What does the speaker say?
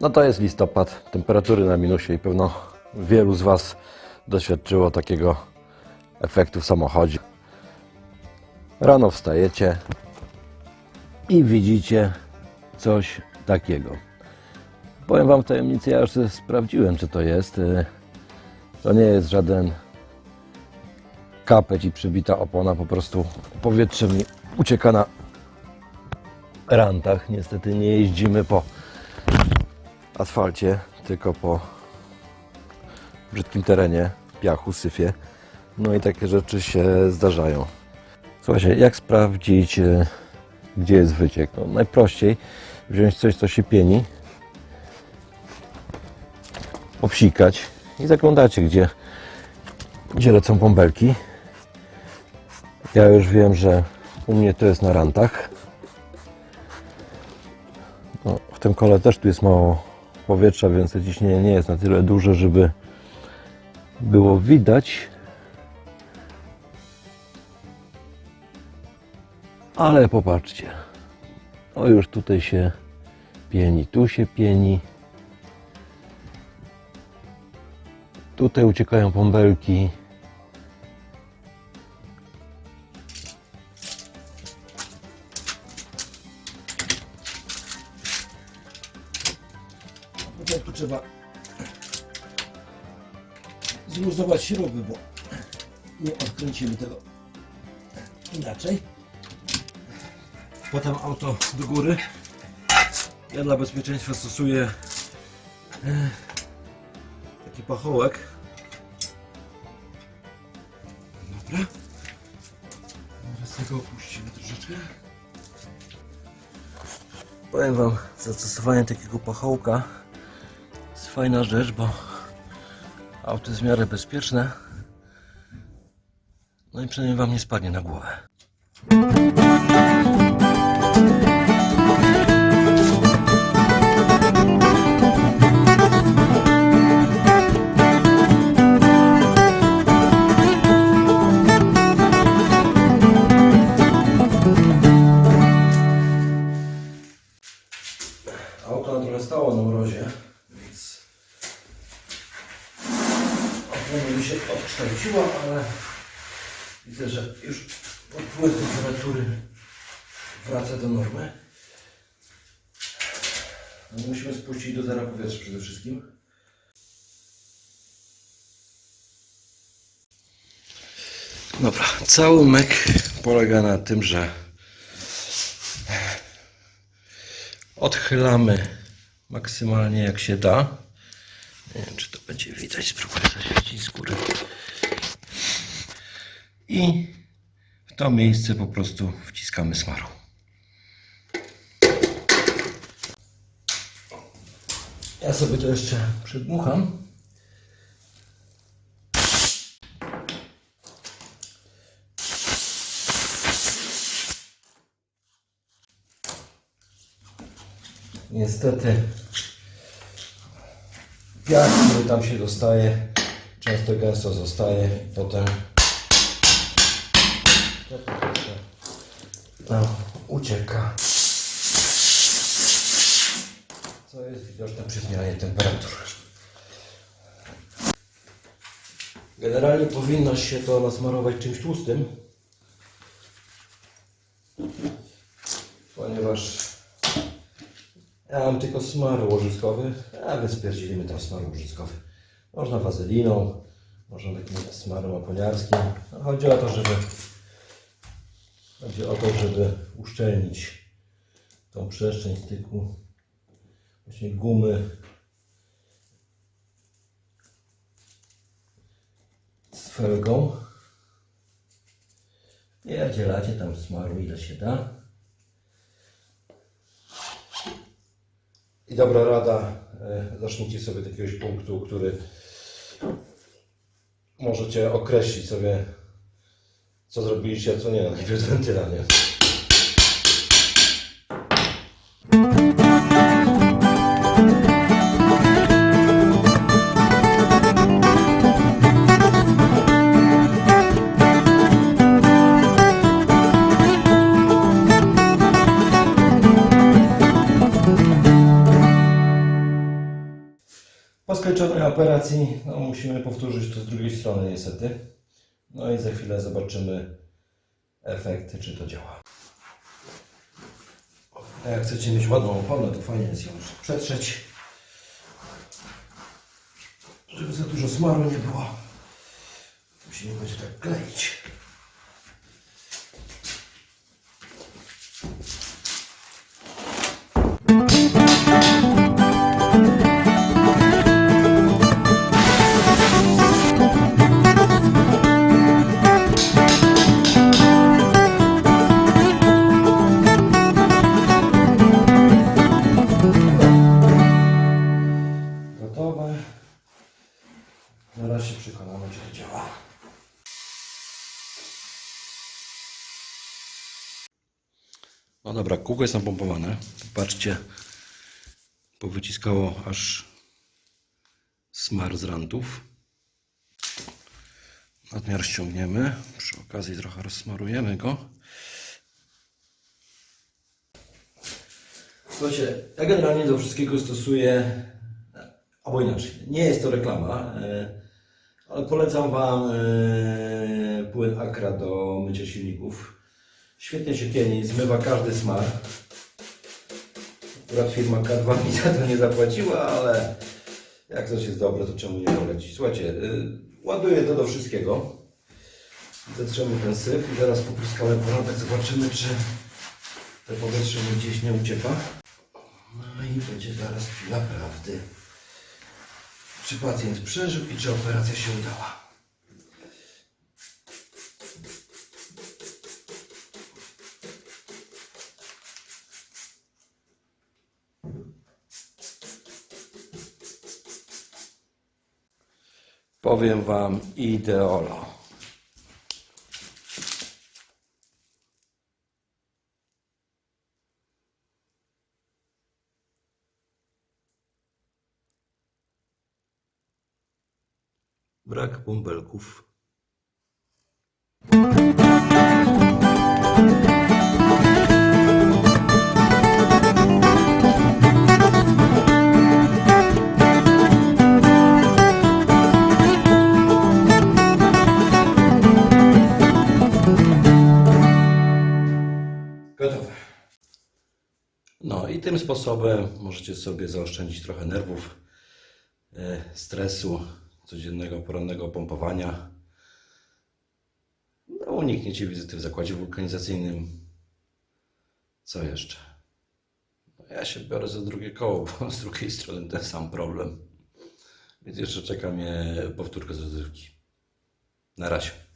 No to jest listopad, temperatury na minusie i pewno wielu z Was doświadczyło takiego efektu w samochodzie. Rano wstajecie i widzicie coś takiego. Powiem Wam w tajemnicy, ja już sprawdziłem, czy to jest. Y, To nie jest żaden kapeć i przybita opona, po prostu powietrze mi ucieka na rantach. Niestety nie jeździmy po asfalcie, tylko po brzydkim terenie, piachu, syfie. No i takie rzeczy się zdarzają. Słuchajcie, jak sprawdzić, e, gdzie jest wyciek? No, najprościej wziąć coś, co się pieni, obsikać i zaglądacie, gdzie, gdzie lecą bąbelki. Ja już wiem, że u mnie to jest na rantach. No, w tym kole też tu jest mało powietrza, więc to ciśnienie nie jest na tyle duże, żeby było widać. Ale popatrzcie. O już tutaj się pieni, tu się pieni. Tutaj uciekają bąbelki. Potem tu trzeba zluzować śruby, bo nie odkręcimy tego inaczej. Potem auto do góry. Ja dla bezpieczeństwa stosuję e, taki pachołek. Dobra. Teraz tego opuścimy troszeczkę. Powiem Wam, zastosowanie takiego pachołka fajna rzecz, bo auto jest w miarę bezpieczne. No i przynajmniej Wam nie spadnie na głowę. Auto trochę stało na mrozie, więc opona mi się odkształciła, ale widzę, że już odpływ temperatury wraca do normy. No, musimy spuścić do zera powietrza przede wszystkim. Dobra, cały mek polega na tym, że odchylamy maksymalnie jak się da. Nie wiem, czy to będzie widać, spróbuję zaświecić z góry. I w to miejsce po prostu wciskamy smaru. Ja sobie to jeszcze przedmucham. Niestety piach, który tam się dostaje, często gęsto zostaje i potem to nam ucieka. Co jest widoczne przy zmianie temperatury. Generalnie powinno się to nasmarować czymś tłustym, ja mam tylko smar łożyskowy, a więc spierdzilimy tam smar łożyskowy. Można wazeliną, można takim smarem oponiarskim. No, chodzi o to, żeby chodzi o to, żeby uszczelnić tą przestrzeń styku właśnie gumy z felgą. I oddzielacie tam smaru ile się da. Dobra rada, e, zacznijcie sobie od jakiegoś punktu, który możecie określić sobie, co zrobiliście, a co nie. Najpierw wentyla, nie? Operacji no, musimy powtórzyć to z drugiej strony niestety. No i za chwilę zobaczymy efekty, czy to działa. Jak chcecie mieć ładną oponę, to fajnie jest ją przetrzeć, żeby za dużo smaru nie było. Musimy będzie tak kleić. No dobra, kółko jest napompowane. Patrzcie, powyciskało aż smar z rantów. Nadmiar ściągniemy. Przy okazji trochę rozsmarujemy go. Słuchajcie, ja generalnie do wszystkiego stosuję, albo inaczej, nie jest to reklama, e, ale polecam Wam e, płyn Akra do mycia silników. Świetnie się pieni, zmywa każdy smar. Akurat firma K2 mi za to nie zapłaciła, ale jak coś jest dobre, to czemu nie polecić? Słuchajcie, y, ładuję to do wszystkiego. Zetrzemy ten syf i zaraz popryskamy porządek, zobaczymy, czy to powietrze mi gdzieś nie ucieka. No i będzie zaraz chwila prawdy. Czy pacjent przeżył i czy operacja się udała? Powiem Wam ideolo. Brak bąbelków. No i tym sposobem możecie sobie zaoszczędzić trochę nerwów, e, stresu, codziennego porannego pompowania. No, unikniecie wizyty w zakładzie wulkanizacyjnym. Co jeszcze? No, ja się biorę za drugie koło, bo z drugiej strony ten sam problem. Więc jeszcze czeka mnie powtórka z rozrywki. Na razie.